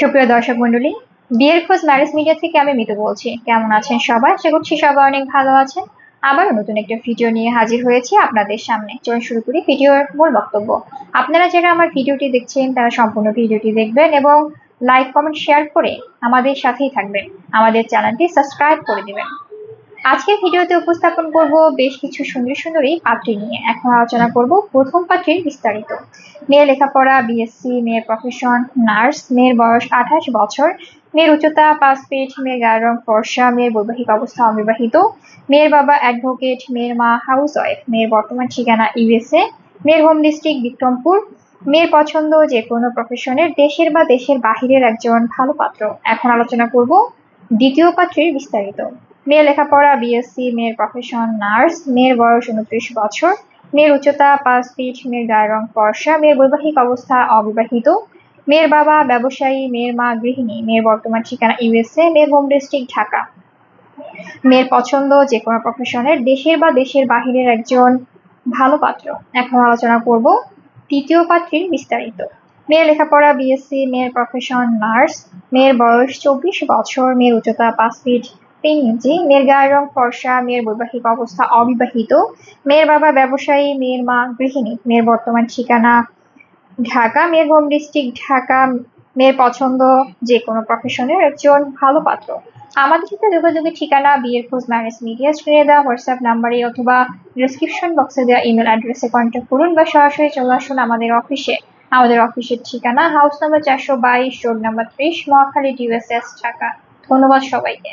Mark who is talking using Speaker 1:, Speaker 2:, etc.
Speaker 1: সুপ্রিয় দর্শক মন্ডলী বিয়ের খোঁজ ম্যারেজ মিডিয়া থেকে আমি মিতু বলছি। কেমন আছেন সবাই? আশা করছি সবাই অনেক ভালো আছেন। আবারও নতুন একটা ভিডিও নিয়ে হাজির হয়েছি আপনাদের সামনে। চলুন শুরু করি ভিডিওর মূল বক্তব্য। আপনারা যারা আমার ভিডিওটি দেখছেন, তারা সম্পূর্ণ ভিডিওটি দেখবেন এবং লাইক, কমেন্ট, শেয়ার করে আমাদের সাথেই থাকবেন। আমাদের চ্যানেলটি সাবস্ক্রাইব করে দিবেন। আজকের ভিডিওতে উপস্থাপন করব বেশ কিছু সুন্দর সুন্দরী পাত্রী নিয়ে। এখন আলোচনা করব প্রথম পাত্রীর বিস্তারিত। মেয়ের লেখাপড়া বিএসসি মেয়ের প্রফেশন নার্স মেয়ের বয়স আঠাশ বছর, মেয়ের উচ্চতা পাঁচ ফিট মেয়ের গায়ের রং ফর্সা, মেয়ের বৈবাহিক অবস্থা অবিবাহিত, মেয়ের বাবা অ্যাডভোকেট মেয়ের মা হাউস ওয়াইফ মেয়ের বর্তমান ঠিকানা ইউএসএ মেয়ের হোম ডিস্ট্রিক্ট বিক্রমপুর, মেয়ের পছন্দ যে কোনো প্রফেশনের দেশের বা দেশের বাহিরের একজন ভালো পাত্র। এখন আলোচনা করব দ্বিতীয় পাত্রীর বিস্তারিত। মেয়ে লেখাপড়া বিএসসি মেয়ের প্রফেশন নার্স মেয়ের বয়স উনত্রিশ বছর, মেয়ের উচ্চতা পাঁচ ফিট মেয়ের গায়ের রং ফর্সা, মেয়ের বৈবাহিক অবস্থা অবিবাহিত, মেয়ের বাবা ব্যবসায়ী, মেয়ের মা গৃহিণী, মেয়ের বর্তমান ঠিকানা ইউএসএ মেয়ের হোম ডিস্ট্রিক্ট ঢাকা। মেয়ের পছন্দ যে কোনো প্রফেশনের দেশের বা দেশের বাহিরের একজন ভালো পাত্র। এখন আলোচনা করব তৃতীয় পাত্রীর বিস্তারিত। মেয়ের লেখাপড়া বিএসসি মেয়ের প্রফেশন নার্স মেয়ের বয়স চব্বিশ বছর, মেয়ের উচ্চতা পাঁচ ফিট তিন ইঞ্চি মেয়ের গায়ের রং ফর্সা, মেয়ের বৈবাহিক অবস্থা অবিবাহিত, মেয়ের বাবা ব্যবসায়ী, মেয়ের মা গৃহিণী, মেয়ের বর্তমান ঠিকানা ঢাকা, মেয়ের হোম ডিস্ট্রিক্ট ঢাকা, মেয়ের পছন্দ যে কোনো প্রফেশনের একজন ভালো পাত্র। আমাদের সাথে যোগাযোগের ঠিকানা, বিয়ের খোঁজ ম্যারেজ মিডিয়া স্ক্রিনে দেওয়া হোয়াটসঅ্যাপ নাম্বারে অথবা ডিসক্রিপশন বক্সে দেওয়া ইমেল অ্যাড্রেসে কন্ট্যাক্ট করুন বা সরাসরি চলে আসুন আমাদের অফিসে আমাদের অফিসের ঠিকানা হাউস নাম্বার চারশো বাইশ রোড নাম্বার ত্রিশ, মহাখালী ডিউএসএস ঢাকা। ধন্যবাদ সবাইকে।